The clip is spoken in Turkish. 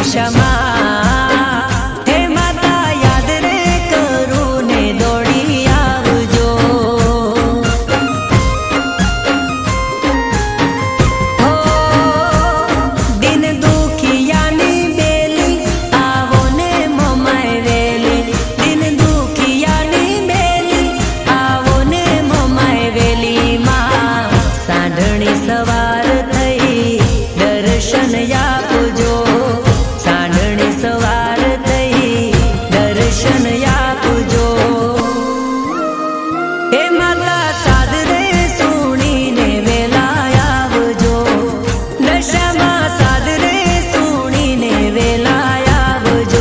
yaşamak.